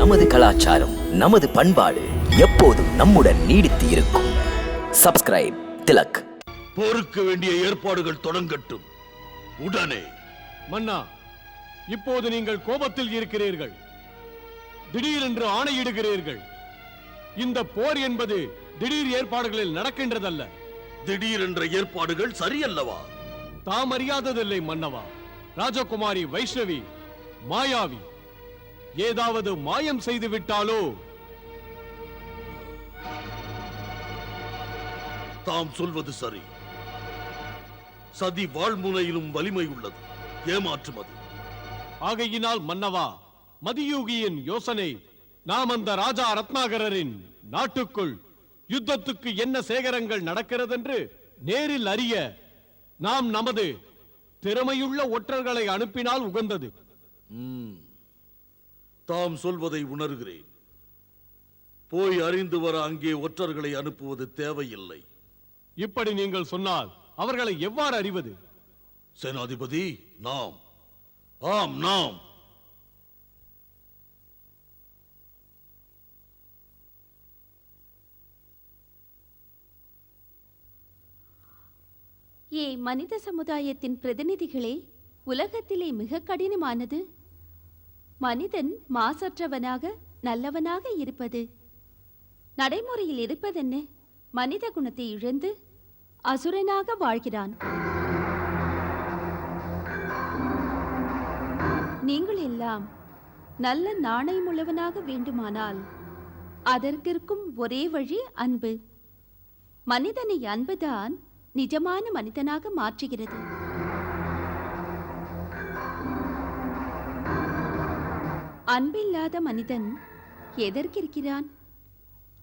நமது கலாச்சாரம் நமது பண்பாடு எப்போதும் நம்முடன் நீடித்து இருக்கும். சப்ஸ்கிரைப் திலக். போருக்கு வேண்டிய ஏற்பாடுகள் தொடங்கட்டும். உடனே. மன்னா இப்போது நீங்கள் கோபத்தில் இருக்கிறீர்கள். திடீரென்று ஆணையிடுகிறீர்கள். இந்த போர் என்பது திடீர் ஏற்பாடுகளில் நடக்கின்றதல்ல. திடீரென்ற ஏற்பாடுகள் சரியல்லவா? தாம் அறியாததில்லை மன்னவா. ராஜகுமாரி வைஷ்ணவி மாயாவி ஏதாவது மாயம் செய்து விட்டாலோ? தாம் சொல்வது சரி. சதி வாழ்முனையிலும் வலிமை உள்ளது. ஏமாற்றும் அது. ஆகையினால் மன்னவா மதியூகியின் யோசனை நாம் அந்த ராஜா ரத்னாகரரின் நாட்டுக்குள் யுத்தத்துக்கு என்ன சேகரங்கள் நடக்கிறதென்று நேரில் அறிய நாம் நமது திறமையுள்ள ஒற்றர்களை அனுப்பினால் உகந்தது. தாம் சொல்வதை உணர்கிறேன். போய் அறிந்து வர அங்கே ஒற்றர்களை அனுப்புவது தேவையில்லை. இப்படி நீங்கள் சொன்னால் அவர்களை எவ்வாறு அறிவது? சேனாதிபதி நாம். ஆம் நாம். ஏ மனித சமுதாயத்தின் பிரதிநிதிகளே உலகத்திலே மிக கடினமானது மனிதன் மாசற்றவனாக நல்லவனாக இருப்பது. நடைமுறையில் இருப்பதென்ன? மனித குணத்தை இழந்து அசுரனாக வாழ்கிறான். நீங்கள் எல்லாம் நல்ல நாணயமுள்ளவனாக வேண்டுமானால் அதற்கிருக்கும் ஒரே வழி அன்பு. மனிதனை அன்புதான் நிஜமான மனிதனாக மாற்றுகிறது. அன்பில்லாத மனிதன் எதற்கிருக்கிறான்?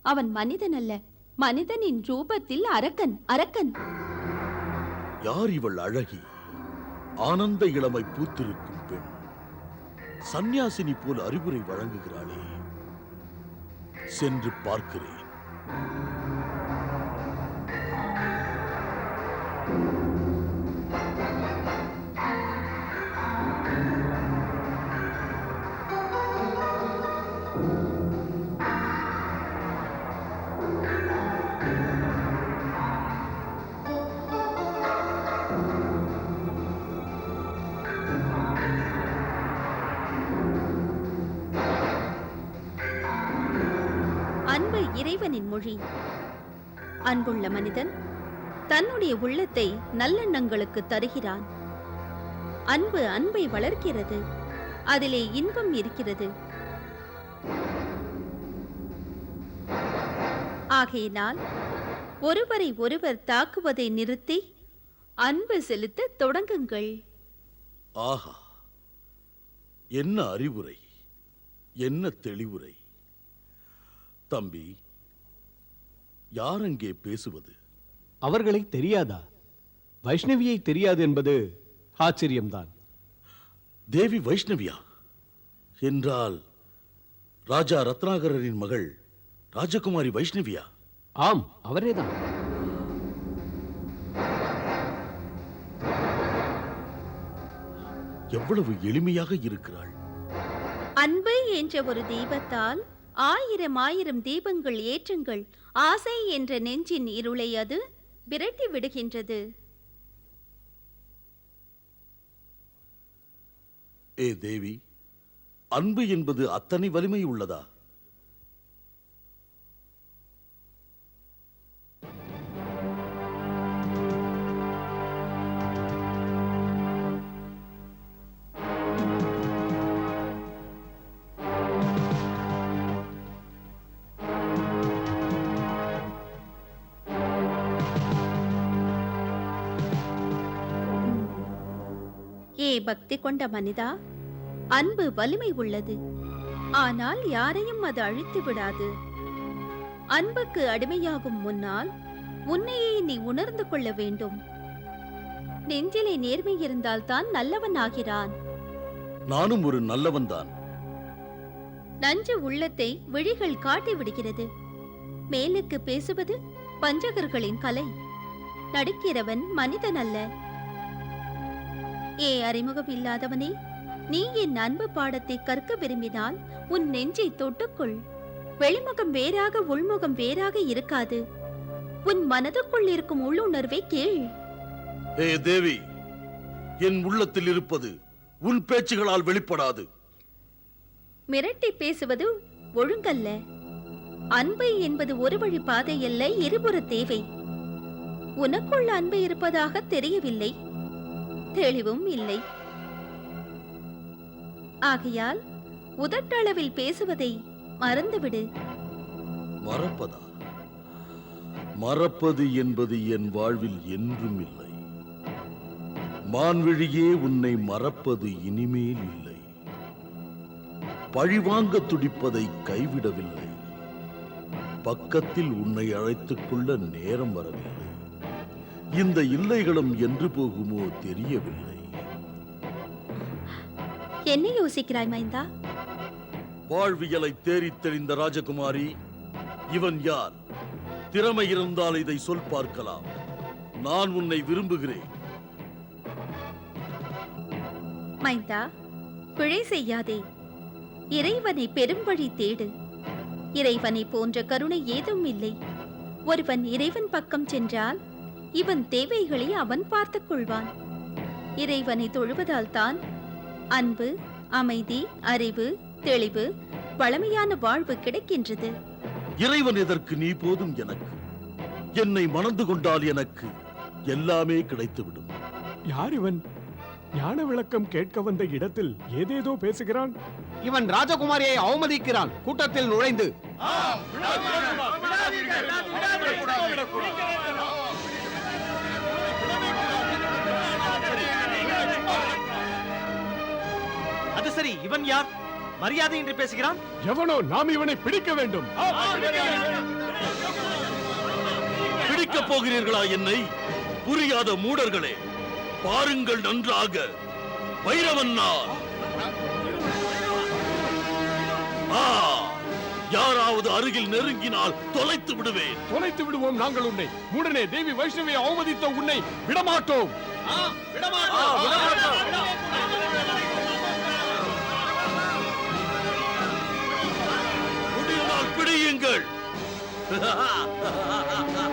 அவன் மனிதன் அல்ல மனிதனின் ரூபத்தில் அரக்கன் அரக்கன். யார் இவள் அழகி? ஆனந்த இளமை பூத்திருக்கும் பெண். சந்நியாசினி போல் அறிவுரை வழங்குகிறாளே. சென்று பார்க்கிறேன். மொழி. அன்புள்ள மனிதன் தன்னுடைய உள்ளத்தை நல்லெண்ணங்களுக்கு தருகிறான். அன்பு அன்பை வளர்க்கிறது அதிலே இன்பம் இருக்கிறது. ஆகையினால் ஒருவரை ஒருவர் தாக்குவதை நிறுத்தி அன்பு செலுத்த தொடங்குங்கள். ஆஹா! என்ன அறிவுரை என்ன தெளிவுரை. தம்பி யார் அங்கே பேசுவது? அவர்களை தெரியாதா? வைஷ்ணவியை தெரியாது என்பது ஆச்சரியம்தான். தேவி வைஷ்ணவியா? என்றால் ராஜா ரத்னாகரரின் மகள் ராஜகுமாரி வைஷ்ணவியா? ஆம் அவரேதான். எவ்வளவு எளிமையாக இருக்கிறாள். அன்பு என்ற ஒரு தீபத்தால் ஆயிரம் ஆயிரம் தீபங்கள் ஏற்றுங்கள். ஆசை என்ற நெஞ்சின் இருளை அது விரட்டி விடுகின்றது. ஏ தேவி அன்பு என்பது அத்தனை வலிமை உள்ளதா? பக்தி கொண்ட மனிதா அன்பு வலிமை உள்ளது. ஆனால் யாரையும் அது அழித்து விடாது. அன்புக்கு அடிமையாகும் முன்னால் உன்னையே நீ உணர்ந்து கொள்ள வேண்டும். நெஞ்சிலே நேர்மை இருந்தால் தான் நல்லவன் ஆகிறான். நானும் ஒரு நல்லவன்தான் நஞ்சு உள்ளத்தை விழிகள் காட்டி விடுகிறது. மேலுக்கு பேசுவது பஞ்சகர்களின் கலை. நடிக்கிறவன் மனிதன் அல்ல. ஏ அறிமுகம் இல்லாதவனே நீ என் அன்பு பாடத்தை கற்க விரும்பினால் உன் நெஞ்சை தொட்டுக்கொள். வெளிமுகம் வேறாக உள்முகம் வேறாக இருக்காது. உன் மனதுக்குள் இருக்கும் உள்ளுணர்வை கேள். ஏ தேவி என் உள்ளத்தில் இருப்பது உன் பேச்சுகளால் வெளிப்படாது. மிரட்டி பேசுவது ஒழுங்கல்ல. அன்பு என்பது ஒரு வழி பாதை அல்ல இருபுற தேவை. உனக்குள்ள அன்பு இருப்பதாக தெரியவில்லை. தெளிவும் இல்லை. ஆகையால் உதட்டளவில் பேசுவதை மறந்துவிடு. மறப்பதா? மறப்பது என்பது என் வாழ்வில் என்றும் இல்லை. மான்விழியே உன்னை மறப்பது இனிமேல் இல்லை. பழிவாங்க துடிப்பதை கைவிடவில்லை. பக்கத்தில் உன்னை அழைத்துக் கொள்ள நேரம் வரவில்லை. இந்த இல்லைகளும் என்று போகுமோ தெரியவில்லை. என்ன யோசிக்கிறாய் மைந்தா? வாழ்வியலை தேறித் தெளிந்த ராஜகுமாரி இவன் யார்? திறமை இருந்தால் இதை சொல் பார்க்கலாம். நான் உன்னை விரும்புகிறேன். மைந்தா பிழை செய்யாதே. இறைவனை பெரும்பழி தேடு. இறைவனை போன்ற கருணை ஏதும் இல்லை. ஒருவன் இறைவன் பக்கம் சென்றால் இவன் தேவைகளை அவன் பார்த்துக் கொள்வான். இறைவனை தொழுவதால் தான் அன்பு அமைதி அறிவு தெளிவு வளமையான வாழ்வு கிடைக்கின்றது. இறைவன் எதற்கு நீ போதும் எனக்கு? என்னை மணந்து கொண்டால் எனக்கு எல்லாமே கிடைத்துவிடும். யார் இவன்? ஞான விளக்கம் கேட்க வந்த இடத்தில் ஏதேதோ பேசுகிறான். இவன் ராஜகுமாரியை அவமதிக்கிறான். கூட்டத்தில் நுழைந்து சரி இவன் யார்? மரியாதை என்று பேசுகிறான்? எவனோ நாம் இவனை பிடிக்க வேண்டும். பிடிக்கப் போகிறீர்களா என்னை? புரியாத மூடர்களே பாருங்கள் நன்றாக. வைரவன் நான் ஆ, யாராவது அருகில் நெருங்கினால் தொலைத்து விடுவேன். தொலைத்து விடுவோம் நாங்கள் உன்னை. உடனே தேவி வைஷ்ணவியை அவமதித்த உன்னை விடமாட்டோம். முடிந்தால் 哈哈哈哈哈哈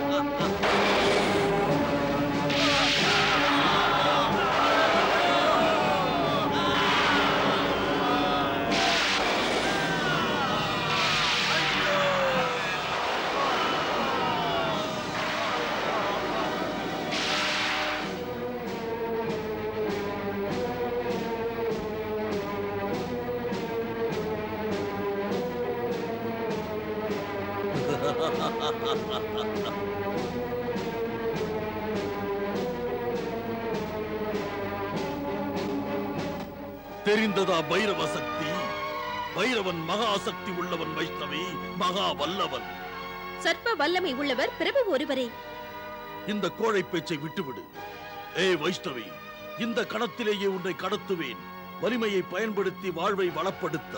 தெரிந்ததா பைரவ சக்தி பைரவன் மகா சக்தி உள்ளவன் வைஷ்ணவி மகா வல்லவன் சர்ப்ப வல்லமை உள்ளவர் பிரபு ஒருவரே. இந்த கோழை பேச்சை விட்டுவிடு. ஏய் வைஷ்ணவி இந்த கணத்திலேயே உன்னை கடத்துவேன். வலிமையை பயன்படுத்தி வாழ்வை வளப்படுத்த.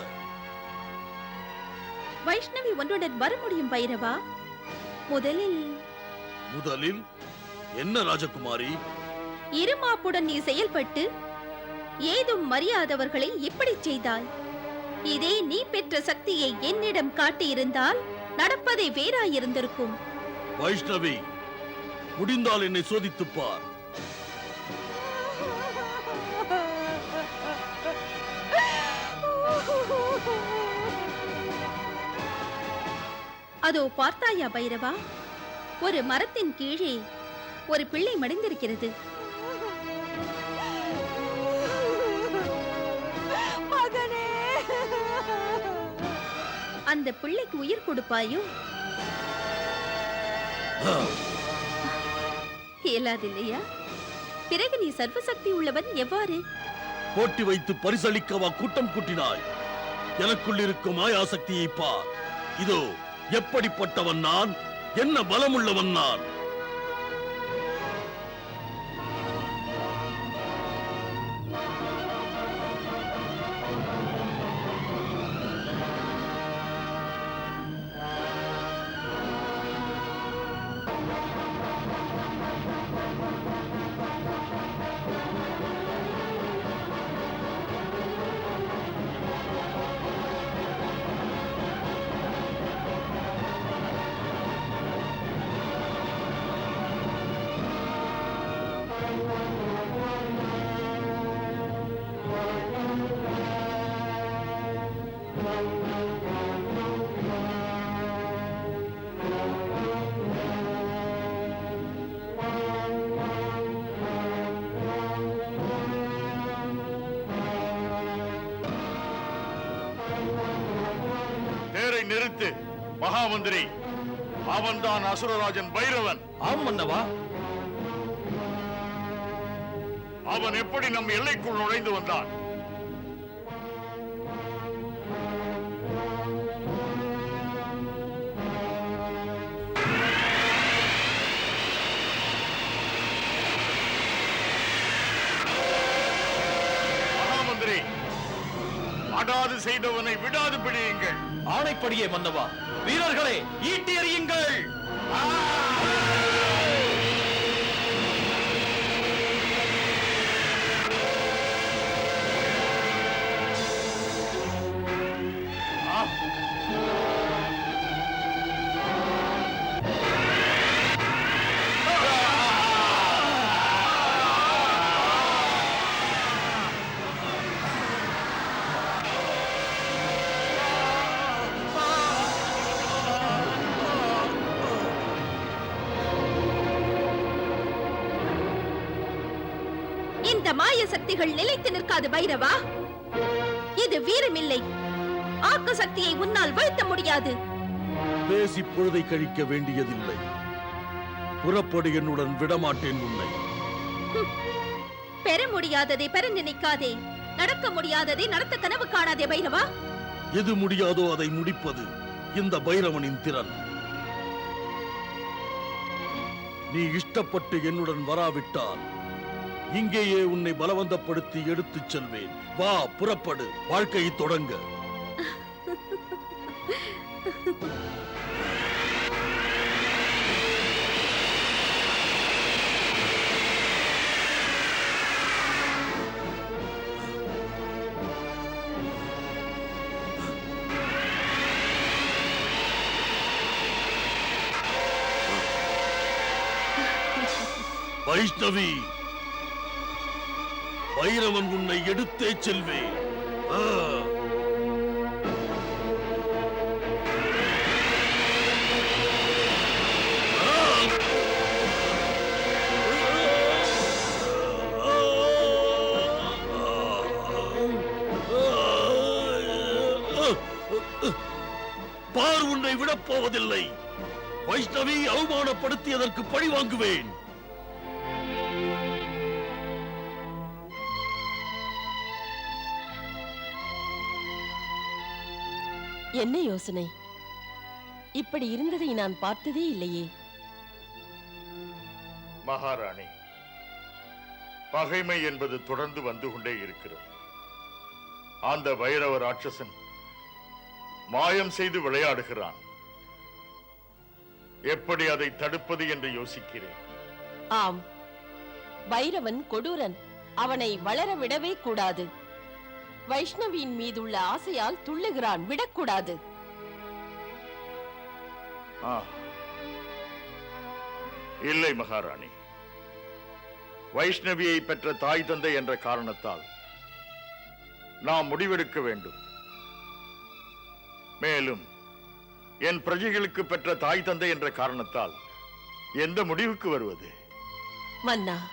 வைஷ்ணவி ஒன்றுடன் வர முடியும் பைரவா? முதலில் முதலில் என்ன ராஜகுமாரி? இருமாப்புடன் நீ செயல்பட்டு ஏதும் மரியாதவர்களை இப்படி செய்தாய்? இதே நீ பெற்ற சக்தியை என்னிடம் காட்டியிருந்தால் நடப்பதே வேறாயிருந்திருக்கும். வைஷ்ணவி முடிந்தால் என்னை சோதித்துப் பார். அதோ பார்த்தாயா பைரவா? ஒரு மரத்தின் கீழே ஒரு பிள்ளை மடிந்திருக்கிறது. அந்த பிள்ளைக்கு உயிர் கொடுப்பாயோ? ஆ, இயலாதில்லையா? பிறகு நீ சர்வசக்தி உள்ளவன் எவ்வாறு? போட்டி வைத்து பரிசளிக்கவா கூட்டம் கூட்டினாய்? எனக்குள் இருக்கும் மாயாசக்தியை பார். இதோ எப்படிப்பட்டவன் நான்? என்ன பலமுள்ளவன் நான்? மகாமந்திரி. அவன்தான் அசுரராஜன் பைரவன். ஆம் மன்னவா. அவன் எப்படி நம் எல்லைக்குள் நுழைந்து வந்தான்? அடாது செய்தவனை விடாது பிடியுங்கள். ஆணைப்படியே மன்னவா வீரர்களே ஈட்டி எறியுங்கள். மாய சக்திகள் நிலைத்து நிற்காது பைரவா. இது வீரமில்லை. ஆக்க சக்தியை உன்னால் வீழ்த்த முடியாது. பேசி பொழுதை கழிக்க வேண்டியதில்லை. புறப்படு என்னுடன் விடமாட்டேன் உன்னை. பெற முடியாததை பெற நினைக்காதே. நடக்க முடியாததை நடத்த கனவு காணாதே பைரவா. எது முடியாதோ அதை முடிப்பது இந்த பைரவனின் திறன். நீ இஷ்டப்பட்டு என்னுடன் வராவிட்டால் இங்கேயே உன்னை பலவந்தப்படுத்தி எடுத்துச் செல்வேன். வா புறப்படு. வாழ்க்கையை தொடங்க. வைஷ்ணவி! பைரவன் உன்னை எடுத்தே செல்வேன். பார் உன்னை விடப் போவதில்லை. வைஷ்ணவி அவமானப்படுத்தியதற்கு பழி வாங்குவேன். என்ன யோசனை? இப்படி இருந்ததை நான் பார்த்ததே இல்லையே. மகாராணி பகைமை என்பது தொடர்ந்து வந்து கொண்டே இருக்கிறது. அந்த பைரவ ராட்சசன் மாயம் செய்து விளையாடுகிறான். எப்படி அதை தடுப்பது என்று யோசிக்கிறேன். ஆம் பைரவன் கொடூரன். அவனை வளர விடவே கூடாது. வைஷ்ணவியின் மீதுள்ள ஆசையால் துள்ளுகிறான் விடக்கூடாது. ஆ. இல்லை மகாராணி. வைஷ்ணவியை பெற்ற தாய் தந்தை என்ற காரணத்தால் நாம் முடிவெடுக்க வேண்டும். மேலும் என் பிரஜைகளுக்கு பெற்ற தாய் தந்தை என்ற காரணத்தால் எந்த முடிவுக்கு வருவது? மன்னா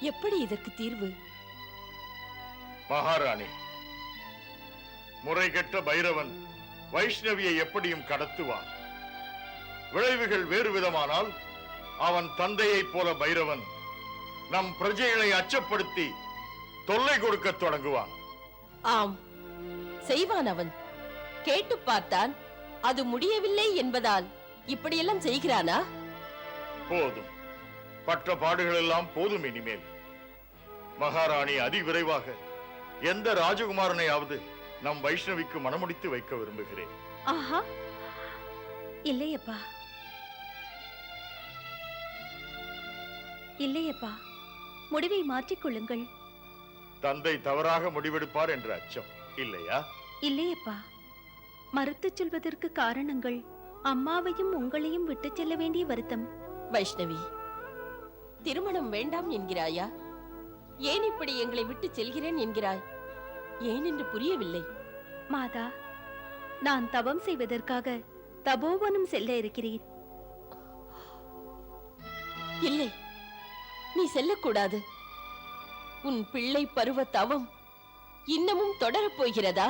எப்படி இதற்கு தீர்வு? மகாராணி முறைகெட்ட பைரவன் வைஷ்ணவியை எப்படியும் கடத்துவான். விளைவுகள் வேறு விதமானால் அவன் தந்தையைப் போல பைரவன் நம் பிரஜைகளை அச்சப்படுத்தி தொல்லை கொடுக்கத் தொடங்குவான். ஆம் செய்வான் அவன். கேட்டு பார்த்தான் அது முடியவில்லை என்பதால் இப்படியெல்லாம் செய்கிறானா? போதும். பற்ற பாடுகள் எல்லாம் போதும் இனிமேல். மகாராணி அதிவிரைவாக எந்த ராஜகுமாரனையாவது நம் வைஷ்ணவிக்கு மணமுடித்து வைக்க விரும்புகிறேன். ஆஹா. இல்லையப்பா. இல்லையப்பா. முடிவை மாற்றிக்கொள்ளுங்கள் தந்தை தவறாக முடிவெடுப்பார் என்ற அச்சம் இல்லையா? இல்லையப்பா. மறுத்துச் சொல்வதற்கு காரணங்கள் அம்மாவையும் உங்களையும் விட்டுச் செல்ல வேண்டிய வருத்தம். வைஷ்ணவி திருமணம் வேண்டாம் என்கிறாயா? ஏன் இப்படி எங்களை விட்டு செல்கிறேன் என்கிறாய்? ஏன் என்று புரியவில்லை. மாதா நான் தவம் செய்வதற்காக தபோவனம் செல்ல இருக்கிறேன். இல்லை நீ செல்லக்கூடாது. உன் பிள்ளை பருவ தவம் இன்னமும் தொடரப் போகிறதா?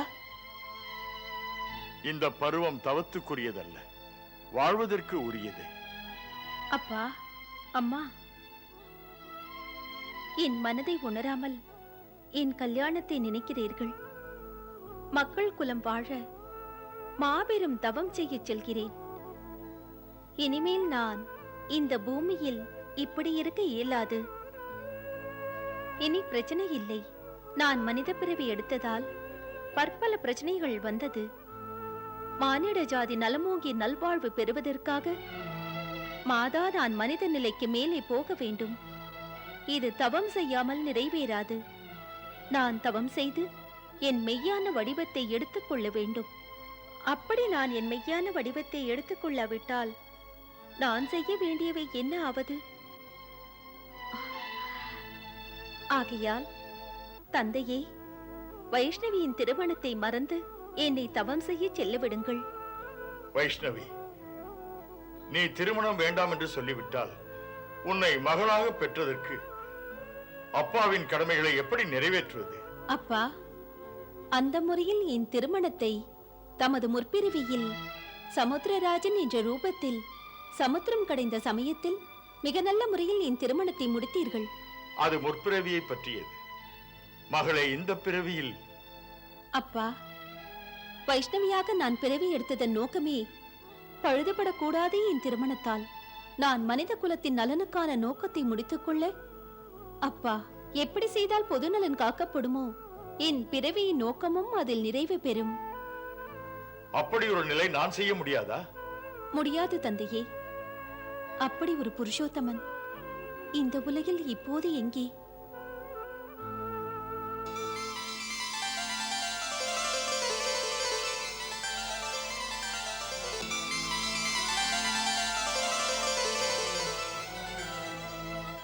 இந்த பருவம் தவத்துக்குரியதல்ல வாழ்வதற்கு உரியது. அப்பா அம்மா என் மனதை உணராமல் என் கல்யாணத்தை நினைக்கிறீர்கள். மக்கள் குலம் வாழ மாபெரும் தவம் செய்ய செல்கிறேன். இனிமேல் நான் இந்த பூமியில் இப்படி இருக்க இயலாது. இனி பிரச்சனை இல்லை. நான் மனித பிறவி எடுத்ததால் பற்பல பிரச்சனைகள் வந்தது. மானிட ஜாதி நலமோங்கி நல்வாழ்வு பெறுவதற்காக மாதா நான் மனித நிலைக்கு மேலே போக வேண்டும். இது தவம் செய்யாமல் நிறைவேறாது. நான் தவம் செய்து என் மெய்யான வடிவத்தை எடுத்துக்கொள்ள வேண்டும். அப்படி நான் என் மெய்யான வடிவத்தை எடுத்துக்கொள்ளாவிட்டால் நான் செய்ய வேண்டியவை என்ன ஆவது? ஆகையால் தந்தையே வைஷ்ணவியின் திருமணத்தை மறந்து என்னை தவம் செய்ய செல்ல விடுங்கள் வைஷ்ணவி நீ திருமணம் வேண்டாம் என்று சொல்லிவிட்டால் உன்னை மகளாக பெற்றதற்கு அப்பாவின் கடமைகளை எப்படி நிறைவேற்றுவது? அப்பா அந்த முறையில் என் திருமணத்தை தமது முற்பிறவியில் சமுத்திரராஜன் என்ற ரூபத்தில் சமுத்திரம் கடைந்த சமயத்தில் மிக நல்ல முறையில் என் திருமணத்தை முடித்தீர்கள். அது முற்பிறவியை பற்றியது. மகளே இந்த பிறவியில். அப்பா வைஷ்ணவியாக நான் பிறவி எடுத்ததன் நோக்கமே பழுதுபடக்கூடாது என் திருமணத்தால். நான் மனித குலத்தின் நலனுக்கான நோக்கத்தை முடித்துக்கொள்ள அப்பா எப்படி செய்தால் பொதுநலன் காக்கப்படுமோ? என் பிறவியின் நோக்கமும் அதில் நிறைவு பெறும். அப்படி ஒரு நிலை நான் செய்ய முடியாதா? முடியாது தந்தையே. அப்படி ஒரு புருஷோத்தமன். இந்த உலகில் இப்போது எங்கே?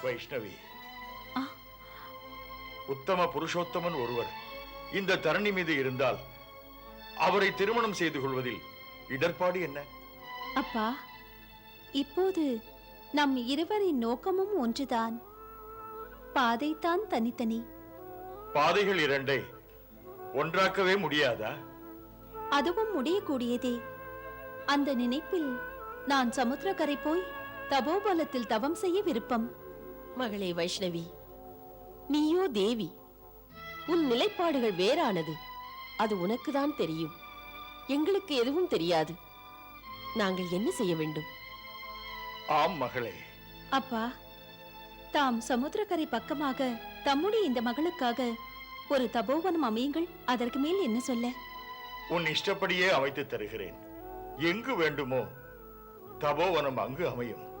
வைஷ்ணவி. உத்தம புருஷோத்தமன் ஒருவர். இந்த தரணி மீது இருந்தால் அவரை திருமணம் செய்து கொள்வதில் இடர்பாடு என்ன? அப்பா இப்போது நம் இருவரின் நோக்கமும் ஒன்றுதான். பாதைத்தான் தனித்தனி. பாதைகள் இரண்டை. ஒன்றாக்கவே முடியாதா? அதுவும் முடியக்கூடியதே. அந்த நினைப்பில் நான் சமுத்திரக்கரை போய் தபோபலத்தில் தவம் செய்ய விருப்பம். மகளே வைஷ்ணவி நீயோ தேவி உன் நிலைப்பாடுகள் வேறானது. அது உனக்குதான் தெரியும். எங்களுக்கு எதுவும் தெரியாது. நாங்கள் என்ன செய்ய வேண்டும்? ஆம் மகளே. அப்பா தாம் சமுத்திரக்கரை பக்கமாக தம்முடைய இந்த மகளுக்காக ஒரு தபோவனம் அமையுங்கள். அதற்கு மேல் என்ன சொல்ல? உன் இஷ்டப்படியே அமைத்து தருகிறேன். எங்கு வேண்டுமோ தபோவனம் அங்கு அமையும்.